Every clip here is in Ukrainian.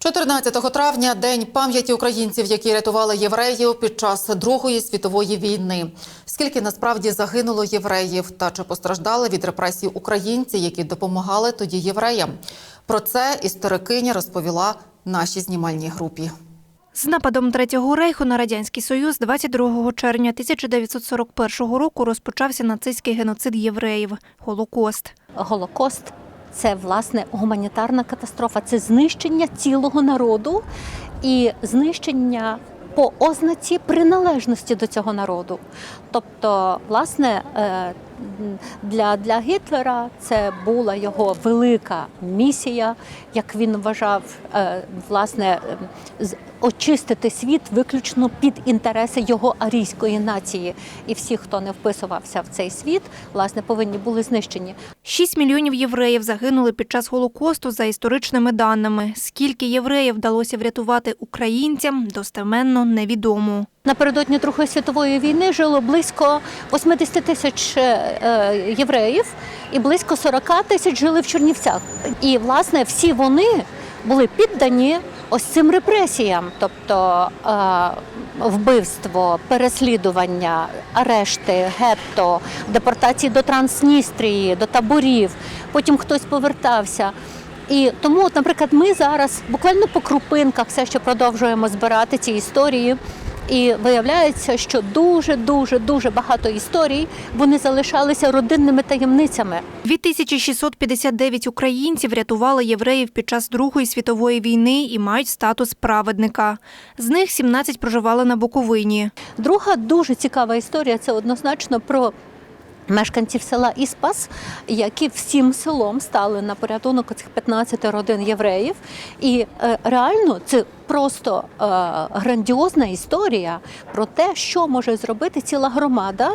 14 травня день пам'яті українців, які рятували євреїв під час Другої світової війни. Скільки насправді загинуло євреїв та чи постраждали від репресій українці, які допомагали тоді євреям? Про це історикиня розповіла нашій знімальній групі. З нападом Третього рейху на радянський союз 22 червня 1941 року розпочався нацистський геноцид євреїв Голокост. Голокост це власне гуманітарна катастрофа, це знищення цілого народу і знищення по ознаці приналежності до цього народу. Тобто, власне, е, для, для Гітлера це була його велика місія, як він вважав, е, власне, е, очистити світ виключно під інтереси його арійської нації. І всі, хто не вписувався в цей світ, власне, повинні були знищені. 6 мільйонів євреїв загинули під час Голокосту за історичними даними. Скільки євреїв вдалося врятувати українцям, достеменно невідомо. Напередодні Другої світової війни жило близько 80 тисяч е, євреїв, і близько 40 тисяч жили в Чернівцях. І власне всі вони були піддані ось цим репресіям, тобто е, вбивство, переслідування, арешти, гетто, депортації до Трансністрії, до таборів. Потім хтось повертався. І тому, от, наприклад, ми зараз буквально по крупинках все ще продовжуємо збирати ці історії. І виявляється, що дуже, дуже, дуже багато історій вони залишалися родинними таємницями. 2659 українців рятували євреїв під час Другої світової війни і мають статус праведника. З них 17 проживали на Буковині. Друга дуже цікава історія це однозначно про. Мешканців села Іспас, які всім селом стали на порятунок цих 15 родин євреїв, і е, реально це просто е, грандіозна історія про те, що може зробити ціла громада,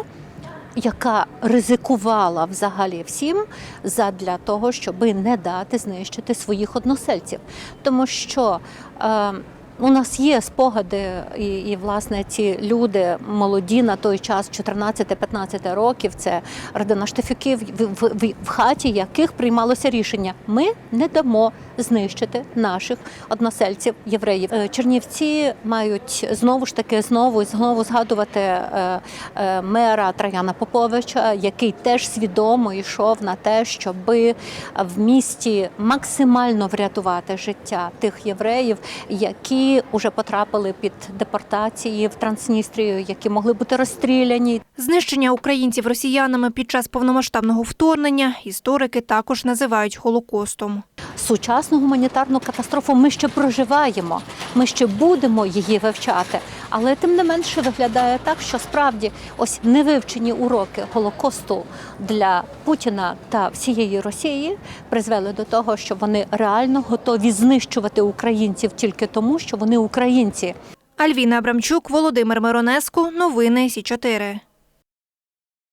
яка ризикувала взагалі всім задля того, щоб не дати знищити своїх односельців. Тому що е, у нас є спогади, і, і власне ці люди молоді на той час, 14-15 років, це родина штифюків в, в, в, в хаті яких приймалося рішення: ми не дамо знищити наших односельців євреїв. Е, Чернівці мають знову ж таки знову і знову згадувати е, е, мера Траяна Поповича, який теж свідомо йшов на те, щоби в місті максимально врятувати життя тих євреїв, які вже потрапили під депортації в Трансністрію, які могли бути розстріляні. Знищення українців росіянами під час повномасштабного вторгнення історики також називають Голокостом. Сучасну гуманітарну катастрофу ми ще проживаємо, ми ще будемо її вивчати. Але тим не менше виглядає так, що справді ось невивчені уроки Голокосту для Путіна та всієї Росії призвели до того, що вони реально готові знищувати українців тільки тому, що вони українці. Альвіна Абрамчук, Володимир Миронеску. Новини Сі 4